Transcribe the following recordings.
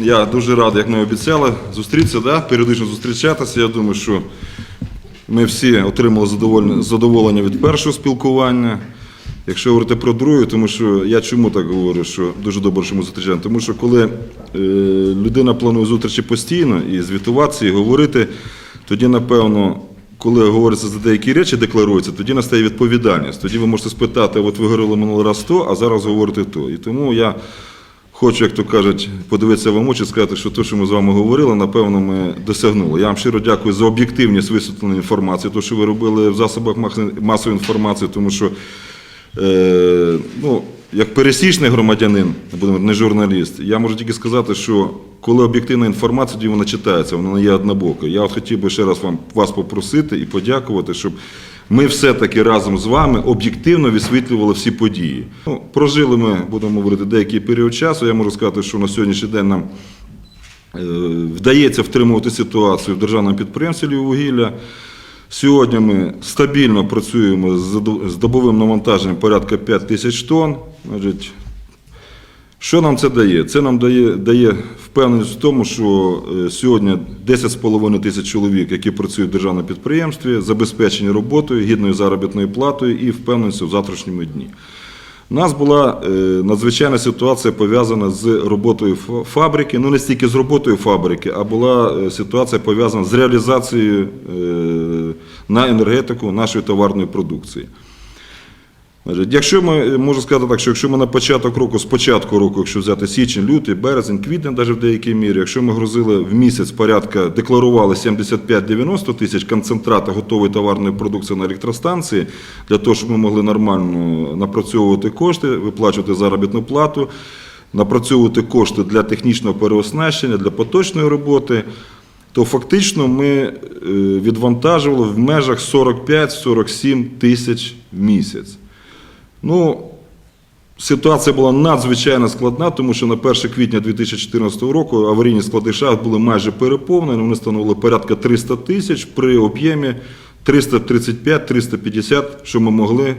Я дуже радий, як ми обіцяли, зустрітися, да? періодично зустрічатися. Я думаю, що ми всі отримали задоволення, від першого спілкування. Якщо говорити про друге, тому що я чому так говорю, що дуже добре, що ми зустрічаємо? Тому що коли е, людина планує зустрічі постійно і звітуватися, і говорити, тоді, напевно, коли говориться за деякі речі, декларуються, тоді настає відповідальність. Тоді ви можете спитати, от ви говорили минулий раз то, а зараз говорите то. І тому я хочу, як то кажуть, подивитися вам очі сказати, що те, що ми з вами говорили, напевно, ми досягнули. Я вам щиро дякую за об'єктивність висвітленої інформації, те, що ви робили в засобах масової інформації, тому що е, ну, як пересічний громадянин, не журналіст, я можу тільки сказати, що коли об'єктивна інформація, тоді вона читається, вона не є однобокою. Я от хотів би ще раз вам вас попросити і подякувати, щоб ми все-таки разом з вами об'єктивно висвітлювали всі події. Ну, прожили ми, будемо говорити, деякий період часу. Я можу сказати, що на сьогоднішній день нам Е, Вдається втримувати ситуацію в державному підприємстві «Львіввугілля». Сьогодні ми стабільно працюємо з добовим навантаженням порядка 5 тисяч тонн. Що нам це дає? Це нам дає, дає впевненість в тому, що е, сьогодні 10,5 тисяч чоловік, які працюють в державному підприємстві, забезпечені роботою, гідною заробітною платою і впевненістю в завтрашньому дні. У нас була е, надзвичайна ситуація пов'язана з роботою фабрики, ну не стільки з роботою фабрики, а була е, ситуація пов'язана з реалізацією на енергетику нашої товарної продукції. Якщо ми можу сказати так, що якщо ми на початок року, з початку року, якщо взяти січень, лютий, березень, квітень, навіть в деякій мірі, якщо ми грузили в місяць порядка, декларували 75-90 тисяч концентрата готової товарної продукції на електростанції, для того, щоб ми могли нормально напрацьовувати кошти, виплачувати заробітну плату, напрацьовувати кошти для технічного переоснащення, для поточної роботи, то фактично ми е, відвантажували в межах 45-47 тисяч в місяць. Ну, ситуація була надзвичайно складна, тому що на 1 квітня 2014 року аварійні склади шахт були майже переповнені, вони становили порядка 300 тисяч при об'ємі 335-350, що ми могли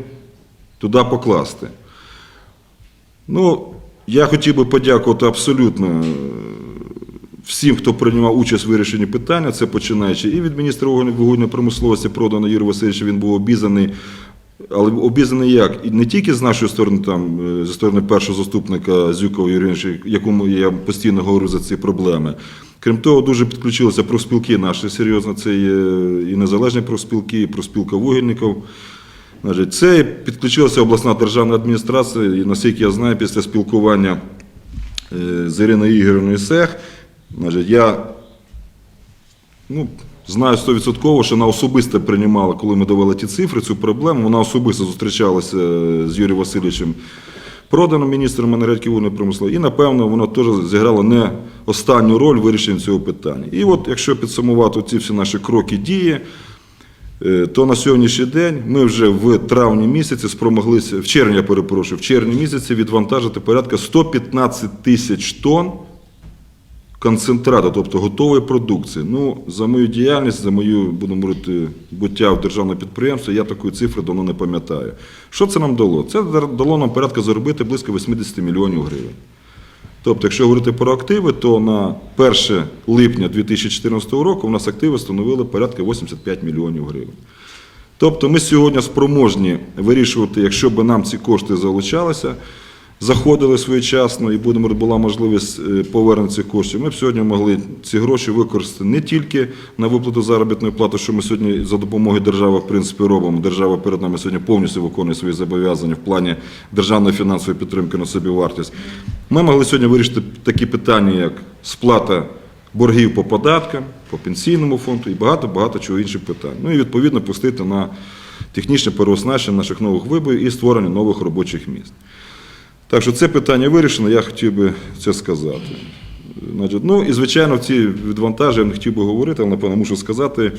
туди покласти. Ну, я хотів би подякувати абсолютно е, всім, хто приймав участь в вирішенні питання. Це починаючи і від міністра вугільної промисловості Продана Юрія Васильовича, він був обізнаний. Але обізнаний як? І не тільки з нашої сторони, там, е, зі сторони першого заступника Зюкова Юрія Івановича, якому я постійно говорю за ці проблеми. Крім того, дуже підключилися профспілки наші серйозно. Це і незалежні профспілки, і профспілка вугільників. Це підключилася обласна державна адміністрація, і наскільки я знаю, після спілкування е, з Іриною Ігорівною Сех, я ну, знаю 100%, що вона особисто приймала, коли ми давали ті цифри, цю проблему. Вона особисто зустрічалася з Юрієм Васильовичем Проданом, міністром енергетики вугільної промисловості, і, напевно, вона теж зіграла не останню роль в вирішенні цього питання. І от, якщо підсумувати ці всі наші кроки дії, Е, то на сьогоднішній день ми вже в травні місяці спромоглися, в червні, я перепрошую, в червні місяці відвантажити порядка 115 тисяч тонн концентрату, тобто готової продукції. Ну, за мою діяльність, за мою, будемо говорити, буття в державному підприємстві, я такої цифри давно не пам'ятаю. Що це нам дало? Це дало нам порядка заробити близько 80 мільйонів гривень. Тобто, якщо говорити про активи, то на 1 липня 2014 року у нас активи становили порядка 85 мільйонів гривень. Тобто ми сьогодні спроможні вирішувати, якщо б нам ці кошти залучалися, заходили своєчасно і будемо була можливість е, повернення цих коштів, ми б сьогодні могли ці гроші використати не тільки на виплату заробітної плати, що ми сьогодні за допомогою держави в принципі робимо. Держава перед нами сьогодні повністю виконує свої зобов'язання в плані державної фінансової підтримки на собівартість. Ми могли сьогодні вирішити такі питання, як сплата боргів по податкам, по пенсійному фонду і багато-багато чого інших питань. Ну і відповідно пустити на технічне переоснащення наших нових виборів і створення нових робочих місць. Так що це питання вирішено, я хотів би це сказати. Ну і звичайно, в ці відвантаження я не хотів би говорити, але напевно мушу сказати.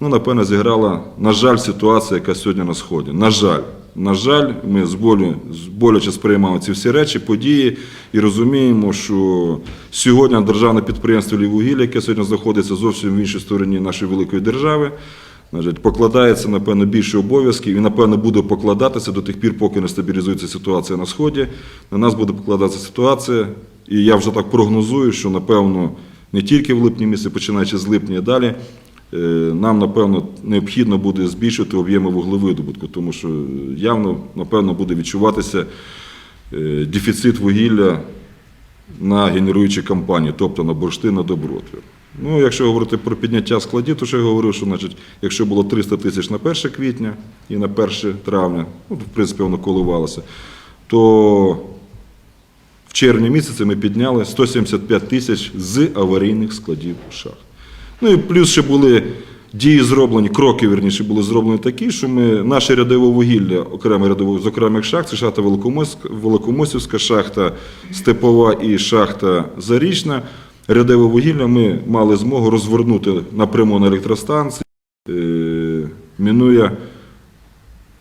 Ну, напевно, зіграла, на жаль, ситуація, яка сьогодні на сході. На жаль, на жаль, ми з болю, з боляче сприймаємо ці всі речі, події і розуміємо, що сьогодні державне підприємство «Львіввугілля», яке сьогодні знаходиться зовсім в іншій стороні нашої великої держави, значить, покладається, напевно, більше обов'язків і, напевно, буде покладатися до тих пір, поки не стабілізується ситуація на сході. На нас буде покладатися ситуація і я вже так прогнозую, що напевно не тільки в липні місяці, починаючи з липня і далі, е, нам напевно необхідно буде збільшити об'єми вуглевидобутку, тому що явно напевно буде відчуватися е, дефіцит вугілля на генеруючі компанії, тобто на бурштин, на добротвір. Ну, якщо говорити про підняття складів, то що я говорив, що значить, якщо було 300 тисяч на 1 квітня і на 1 травня, ну, в принципі, воно коливалося, то в червні місяці ми підняли 175 тисяч з аварійних складів шахт. Ну і плюс ще були дії зроблені, кроки, вірніше, були зроблені такі, що ми наше рядове вугілля, окреме рядове з окремих шахт, це шахта Великомоск- Великомосівська, шахта Степова і шахта Зарічна. Рядове вугілля ми мали змогу розвернути напряму на електростанції, е, мінує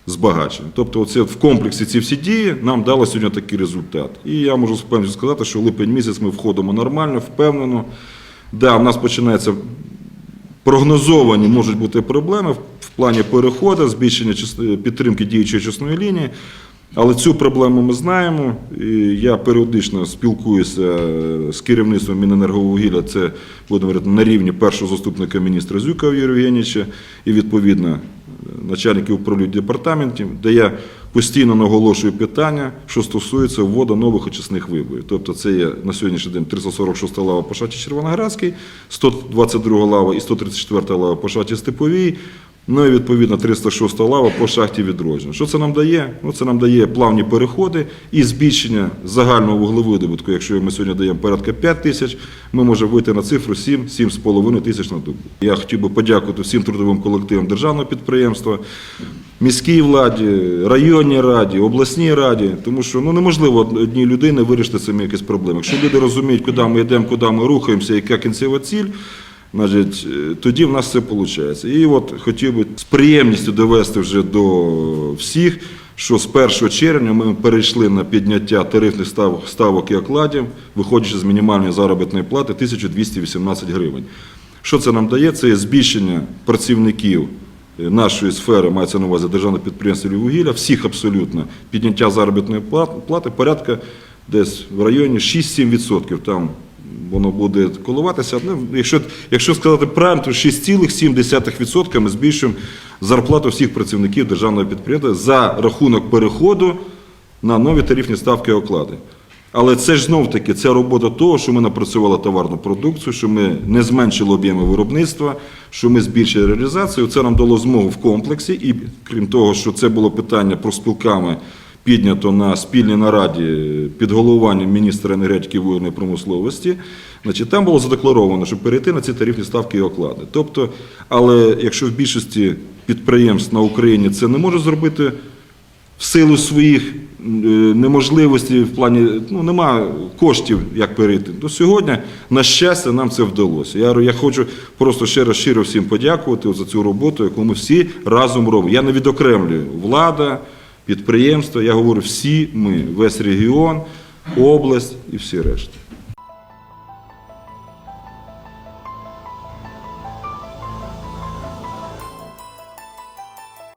збагачення. Тобто, оце в комплексі ці всі дії нам дали сьогодні такий результат. І я можу з впевненістю сказати, що липень місяць ми входимо нормально, впевнено. Да, в нас починається прогнозовані можуть бути проблеми в плані переходу, збільшення підтримки діючої чесної лінії. Але цю проблему ми знаємо. І я періодично спілкуюся з керівництвом Міненерговугілля, це будемо говорити, на рівні першого заступника міністра Зюка Юрія Євгенійовича і відповідно начальників управління департаментів, де я постійно наголошую питання, що стосується вводу нових очисних виборів. Тобто це є на сьогоднішній день 346 лава по шаті Червоноградській, 122 лава і 134 лава по шаті Степовій. Ну і відповідно 306 лава по шахті відродження. Що це нам дає? Ну, це нам дає плавні переходи і збільшення загального вуглевидобутку. Якщо ми сьогодні даємо порядка 5 тисяч, ми можемо вийти на цифру 7-7,5 тисяч на добу. Я хотів би подякувати всім трудовим колективам державного підприємства, міській владі, районній раді, обласній раді, тому що ну, неможливо одній людині вирішити самі якісь проблеми. Якщо люди розуміють, куди ми йдемо, куди ми рухаємося, яка кінцева ціль, Значить, е, тоді в нас все виходить. І от хотів би з приємністю довести вже до всіх, що з 1 червня ми перейшли на підняття тарифних став- ставок і окладів, виходячи з мінімальної заробітної плати 1218 гривень. Що це нам дає? Це збільшення працівників е, нашої сфери, мається на увазі державне підприємство «Львіввугілля», всіх абсолютно плати заробітної плати порядка десь в районі 6-7%. Там воно буде коливатися. Якщо, якщо сказати правильно, то 6,7% ми збільшуємо зарплату всіх працівників державного підприємства за рахунок переходу на нові тарифні ставки і оклади. Але це ж знов таки це робота того, що ми напрацювали товарну продукцію, що ми не зменшили об'єми виробництва, що ми збільшили реалізацію. Це нам дало змогу в комплексі, і крім того, що це було питання про спілками піднято на спільній нараді під головуванням міністра енергетики вугільної промисловості. Значить, там було задекларовано, що перейти на ці тарифні ставки і оклади. Тобто, але якщо в більшості підприємств на Україні це не може зробити в силу своїх е, неможливостей в плані ну немає коштів, як перейти. То сьогодні, на щастя, нам це вдалося. Я, я хочу просто ще раз щиро всім подякувати за цю роботу, яку ми всі разом робимо. Я не відокремлюю влада, підприємства, я говорю всі ми, весь регіон, область і всі решта.